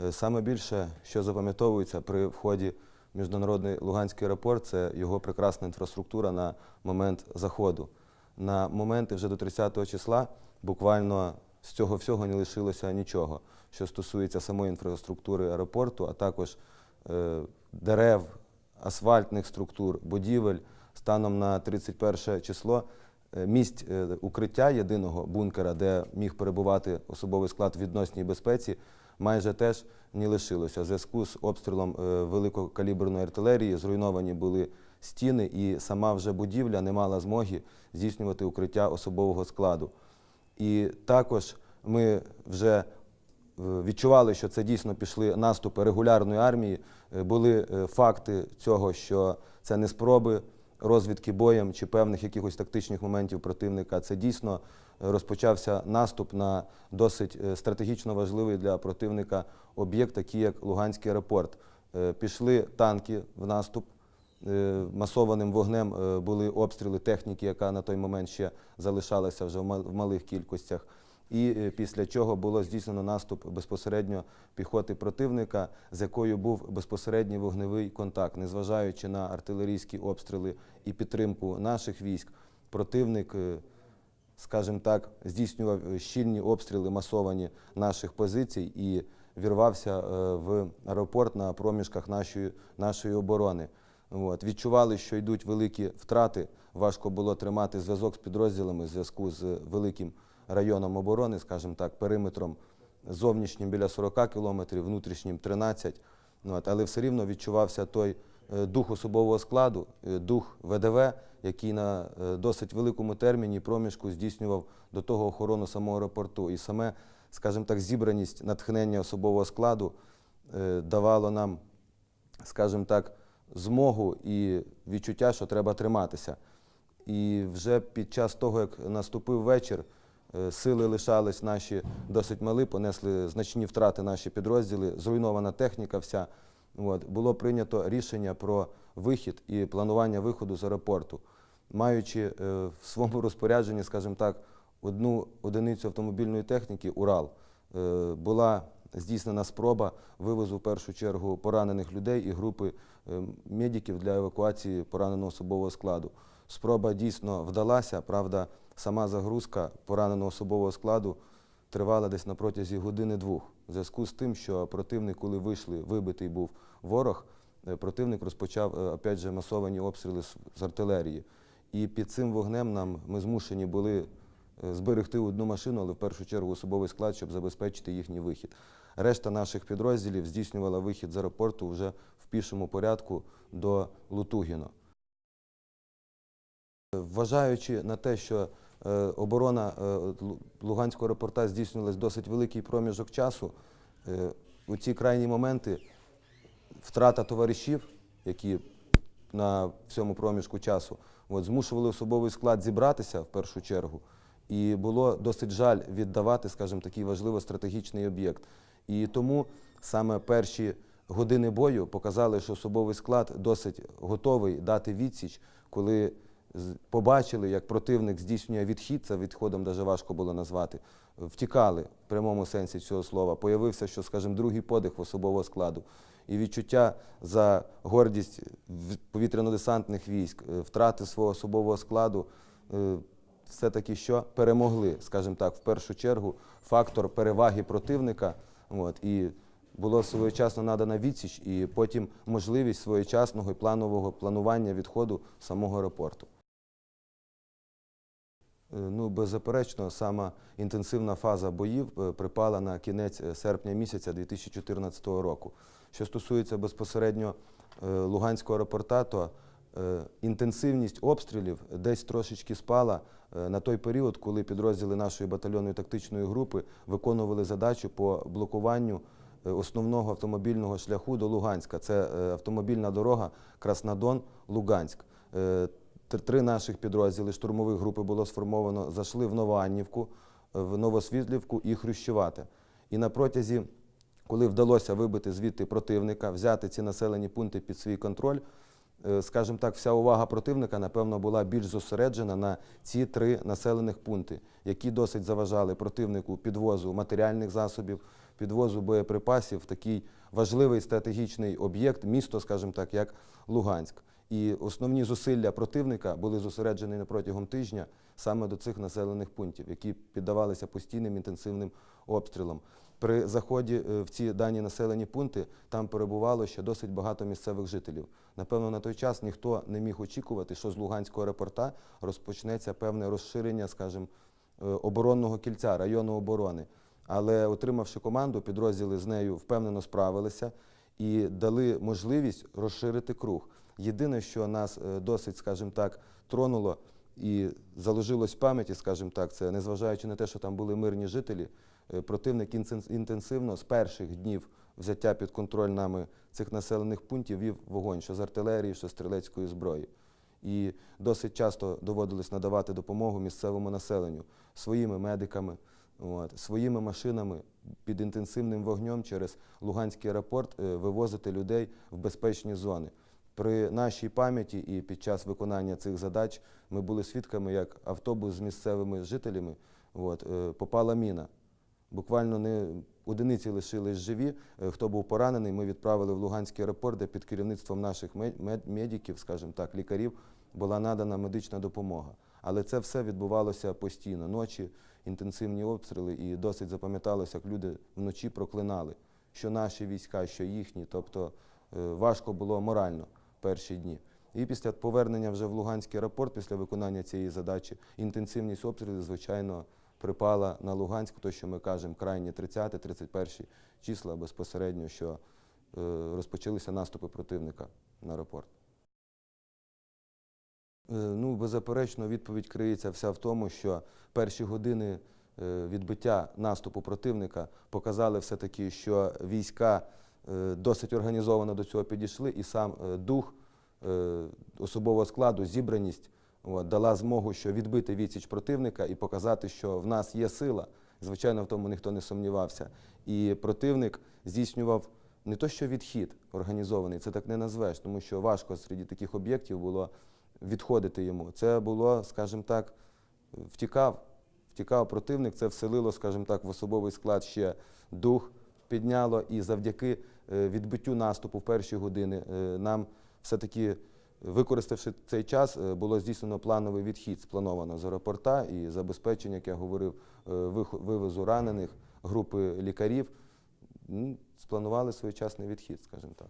Е, Саме більше, що запам'ятовується при вході в міжнародний Луганський аеропорт, це його прекрасна інфраструктура на момент заходу. На моменти вже до 30-го числа буквально з цього всього не лишилося нічого, що стосується самої інфраструктури аеропорту, а також е, дерев, асфальтних структур, будівель. Станом на 31 число місць е, укриття єдиного бункера, де міг перебувати особовий склад відносній безпеці, майже теж не лишилося. У зв'язку з обстрілом е, великокаліберної артилерії зруйновані були стіни, і сама вже будівля не мала змоги здійснювати укриття особового складу. І також ми вже е, відчували, що це дійсно пішли наступи регулярної армії. Е, Були е, факти цього, що це не спроби розвідки боєм чи певних якихось тактичних моментів противника. Це дійсно е, розпочався наступ на досить е, стратегічно важливий для противника об'єкт, такий як Луганський аеропорт. Е, Пішли танки в наступ. Масованим вогнем були обстріли техніки, яка на той момент ще залишалася вже в малих кількостях. І е, після чого було здійснено наступ безпосередньо піхоти противника, з якою був безпосередній вогневий контакт. Незважаючи на артилерійські обстріли і підтримку наших військ, противник, е, скажімо так, здійснював е, щільні обстріли масовані наших позицій і вірвався в аеропорт на проміжках нашої, нашої оборони. От. Відчували, що йдуть великі втрати. Важко було тримати зв'язок з підрозділами зв'язку з великим районом оборони, скажімо так, периметром зовнішнім біля 40 кілометрів, внутрішнім 13. Ну, але все рівно відчувався той е, дух особового складу, е, дух ВДВ, який на е, досить великому терміні проміжку здійснював до того охорону самого аеропорту. І саме, скажімо так, зібраність натхнення особового складу давало нам, скажімо так, змогу і відчуття, що треба триматися. І вже під час того, як наступив вечір, сили лишались наші досить малі, понесли значні втрати наші підрозділи, зруйнована техніка вся. От. Було прийнято рішення про вихід і планування виходу з аеропорту, маючи е, в своєму розпорядженні, скажімо так, одну одиницю автомобільної техніки Урал, е, була здійснена спроба вивозу в першу чергу поранених людей і групи е, медиків для евакуації пораненого особового складу. Спроба дійсно вдалася, правда, сама загрузка пораненого особового складу тривала десь на протязі години-двох. В зв'язку з тим, що противник, коли вийшли, вибитий був ворог, е, противник розпочав е, опять же масовані обстріли з- артилерії. І під цим вогнем нам ми змушені були е, зберегти одну машину, але в першу чергу особовий склад, щоб забезпечити їхній вихід. Решта наших підрозділів здійснювала вихід з аеропорту вже в пішому порядку до Лутугіно. Вважаючи на те, що оборона е, Луганського аеропорта здійснювалась досить великий проміжок часу, е, у ці крайні моменти втрата товаришів, які на всьому проміжку часу от, змушували особовий склад зібратися в першу чергу. І було досить жаль віддавати, скажімо, такий важливо стратегічний об'єкт. І тому саме перші години бою показали, що особовий склад досить готовий дати відсіч, коли побачили, як противник здійснює відхід, це відходом навіть важко було назвати, втікали в прямому сенсі цього слова. Появився, що, скажімо, другий подих особового складу. І відчуття за гордість повітряно-десантних військ, е, втрати свого особового складу, е, все-таки що перемогли, скажімо так, в першу чергу фактор переваги противника. От, і було своєчасно надана відсіч, і потім можливість своєчасного і планового планування відходу самого аеропорту. Е, Ну, беззаперечно, сама інтенсивна фаза боїв е, припала на кінець е, серпня місяця 2014 року. Що стосується безпосередньо Луганського аеропорта, то інтенсивність обстрілів десь трошечки спала на той період, коли підрозділи нашої батальйонної тактичної групи виконували задачу по блокуванню основного автомобільного шляху до Луганська. Це автомобільна дорога Краснодон-Луганськ. Е, Три наших підрозділи штурмових групи було сформовано, зайшли в Новоаннівку, в Новосвітлівку і Хрущувате. І на протязі, коли вдалося вибити звідти противника, взяти ці населені пункти під свій контроль, е, скажімо так, вся увага противника, напевно, була більш зосереджена на ці три населених пункти, які досить заважали противнику підвозу матеріальних засобів, підвозу боєприпасів, такий важливий стратегічний об'єкт, місто, скажімо так, як Луганськ. І основні зусилля противника були зосереджені протягом тижня саме до цих населених пунктів, які піддавалися постійним інтенсивним обстрілам. При заході е, в ці дані населені пункти там перебувало ще досить багато місцевих жителів. Напевно, на той час ніхто не міг очікувати, що з Луганського аеропорта розпочнеться певне розширення, скажімо, е, оборонного кільця, району оборони. Але отримавши команду, підрозділи з нею впевнено справилися і дали можливість розширити круг. Єдине, що нас е, досить, скажімо так, тронуло і заложилось в пам'яті, скажімо так, це незважаючи на те, що там були мирні жителі, е, противник інтенсивно з перших днів взяття під контроль нами цих населених пунктів вів вогонь, що з артилерії, що з стрілецької зброї. І досить часто доводилось надавати допомогу місцевому населенню своїми медиками, от, своїми машинами під інтенсивним вогнем через Луганський аеропорт е, вивозити людей в безпечні зони. При нашій пам'яті і під час виконання цих задач ми були свідками, як автобус з місцевими жителями от, е, попала міна. Буквально не одиниці лишились живі. Е, Хто був поранений, ми відправили в Луганський аеропорт, де під керівництвом наших мед- мед- медиків, скажімо так, лікарів, була надана медична допомога. Але це все відбувалося постійно. Ночі, інтенсивні обстріли, і досить запам'яталося, як люди вночі проклинали, що наші війська, що їхні. Тобто е, важко було морально перші дні. І після повернення вже в Луганський аеропорт, після виконання цієї задачі, інтенсивність обстрілів, звичайно, припала на Луганськ, то, що ми кажемо, крайні 30-31 числа безпосередньо, що е, розпочалися наступи противника на аеропорт. Е, Ну, беззаперечно, відповідь криється вся в тому, що перші години е, відбиття наступу противника показали все-таки, що війська досить організовано до цього підійшли, і сам е, дух е, особового складу, зібраність от, дала змогу що відбити відсіч противника і показати, що в нас є сила. Звичайно, в тому ніхто не сумнівався. І противник здійснював не то, що відхід організований, це так не назвеш, тому що важко серед таких об'єктів було відходити йому. Це було, скажімо так, втікав, втікав противник, це вселило, скажімо так, в особовий склад ще дух підняло, і завдяки е, відбиттю наступу в перші години е, нам все-таки, використавши цей час, е, було здійснено плановий відхід, сплановано з аеропорта і забезпечення, як я говорив, е, вивозу ранених, групи лікарів. Спланували своєчасний відхід, скажімо так.